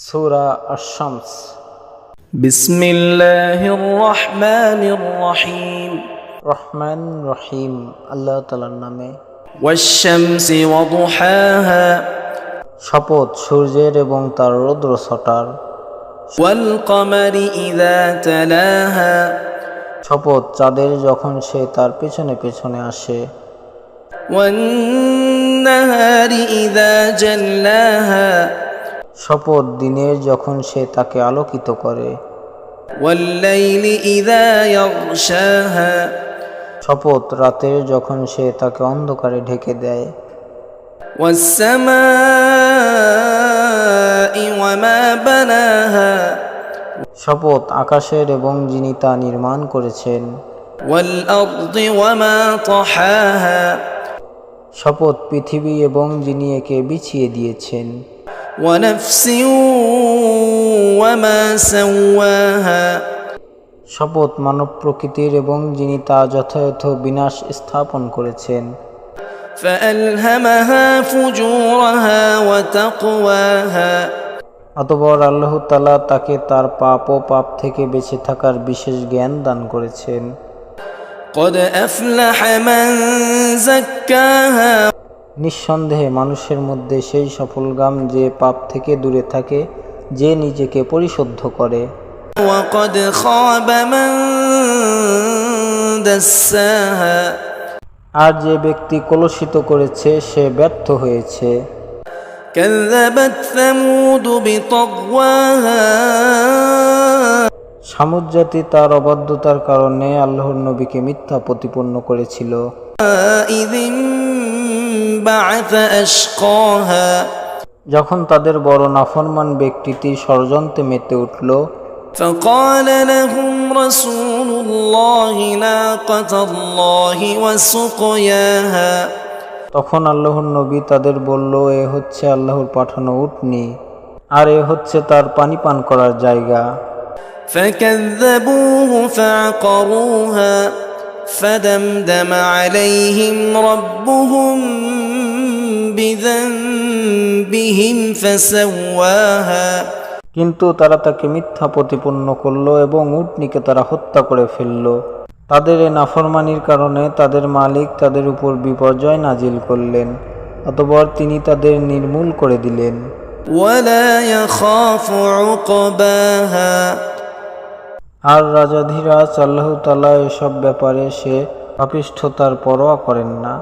সুরা আশামস বিসমিল্লাহির রহমানির রহিম। রহমান রহিম আল্লাহ তাআলার নামে। ওয়াশ-শামসি ওয়া দুহাহা শপথ সূর্যের এবং তার রৌদ্র ছটার। ওয়াল কমারি ইযা তালাহা। শপথ চাঁদের যখন সে তার পেছনে পেছনে আসে। ওয়ান নাহারি ইযা জাল্লাহা। শপথ দিনের যখন সে তাকে আলোকিত করে। শপথ রাতের যখন সে তাকে অন্ধকারে ঢেকে দেয়। শপথ আকাশের এবং যিনি তা নির্মাণ করেছেন। শপথ পৃথিবী এবং যিনি একে বিছিয়ে দিয়েছেন। ونفس وما سواها শপথ মানব প্রকৃতির এবং যিনি তা যথাযথ বিনাশ স্থাপন করেছেন فألهمها فجورها وتقواها অতপর আল্লাহ তালা তাকে তার পাপ ও পাপ থেকে বেঁচে থাকার বিশেষ জ্ঞান দান করেছেন قد أفلح من زكاها নিঃসন্দেহে মানুষের মধ্যে সেই সফলগাম যে পাপ থেকে দূরে থাকে যে নিজেকে পরিশুদ্ধ করে। আর যে ব্যক্তি কলুষিত করেছে সে ব্যর্থ হয়েছে। সামুজাতি তার অবাধ্যতার কারণে আল্লাহর নবীকে মিথ্যা প্রতিপন্ন করেছিল। ইদিন যখন তাদের বড় নাফরমান ব্যক্তিটি ষড়যন্ত্রে মেতে উঠল فقال لهم رسول الله ناقة الله وسقياها তখন আল্লাহর নবী তাদের বলল এ হচ্ছে আল্লাহর পাঠানো উটনি আর এ হচ্ছে তার পানি পান করার জায়গা فكذبوه فعقروها فدمدم عليهم ربهم بذنبهم فسواها কিন্তু তারা তাকে মিথ্যা প্রতিপন্ন করলো এবং উটনিকে তারা হত্যা করে ফেলল তাদের এই নাফরমানির কারণে তাদের মালিক তাদের উপর বিপর্যয় নাজিল করলেন অতপর তিনি তাদের নির্মূল করে দিলেন ولا يخاف عقباها আর রাজাধিরাজ আল্লাহ তালা এসব ব্যাপারে সে অপৃষ্ঠতার পরোয়া করেন না।